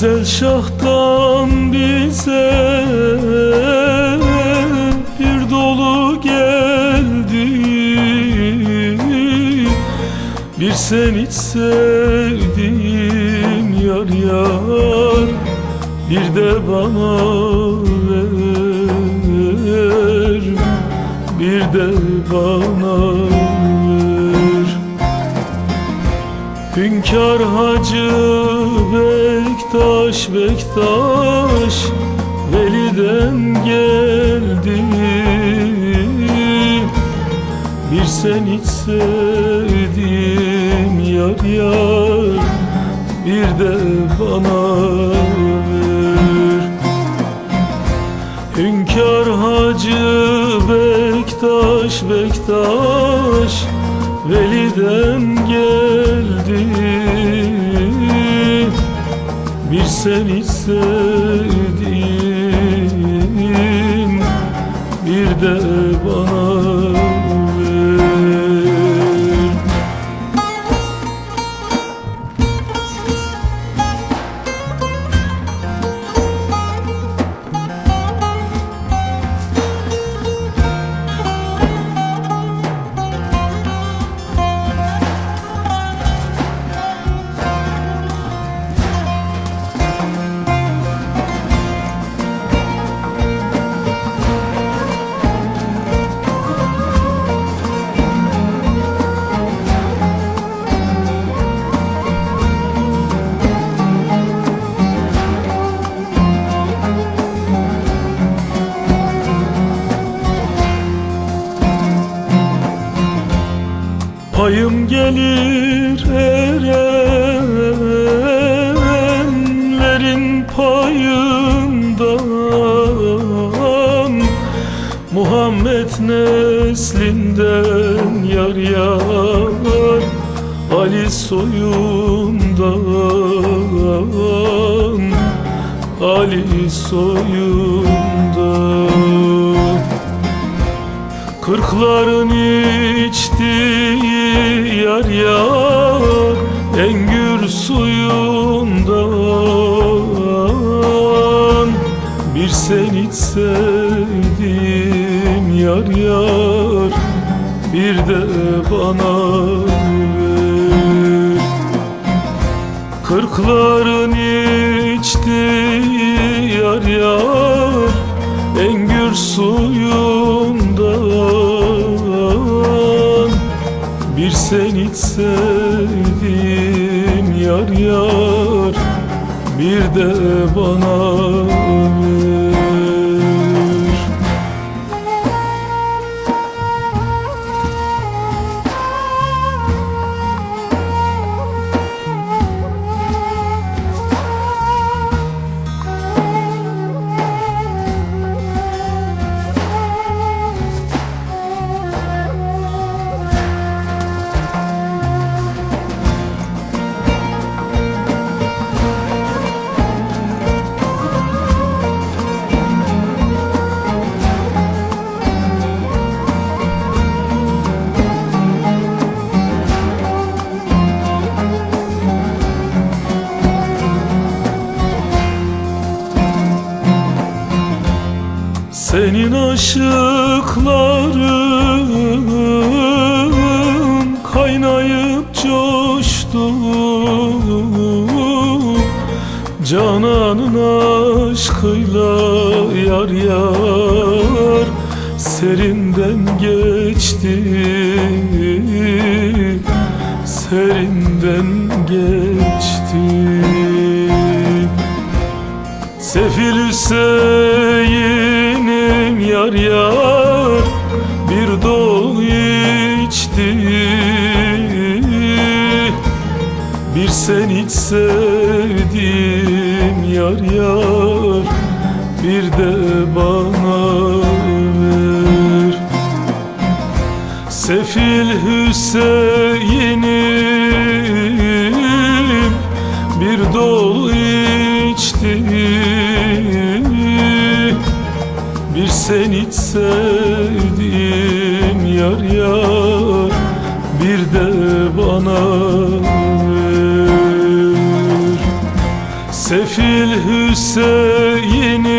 Güzel şahtan bize bir dolu geldi. Bir sen hiç sevdim yar yar Bir de bana ver. Bir de bana ver Hünkar Hacı Bektaş Bektaş Veli'den geldi. Bir sen hiç sevdim yar yar Bir de bana ver. Hünkar Hacı Bektaş Bektaş Veli'den geldi. Bir seni sevdim Bir de bana Payım gelir erenlerin payından. Muhammed neslinden yar yar Ali soyundan. Ali soyundan. Kırkların içtiği yar yar Engür suyundan. Bir sen hiç sevdim yar yar Bir de bana ver Kırkların içtiği yar yar Engür suyundan sevdim yar yar Bir de bana ver Senin aşıkların kaynayıp coştu. Cananın aşkıyla yar yar serinden geçti. Serinden geçti. Sefil Hüseyin'im yar yar bir dolu içti. Bir sen hiç sevdim yar yar bir de bana ver. Sefil Hüseyin'im bir dolu içti sen hiç sevdim yar yar Bir de bana ver. Sefil Hüseyin'im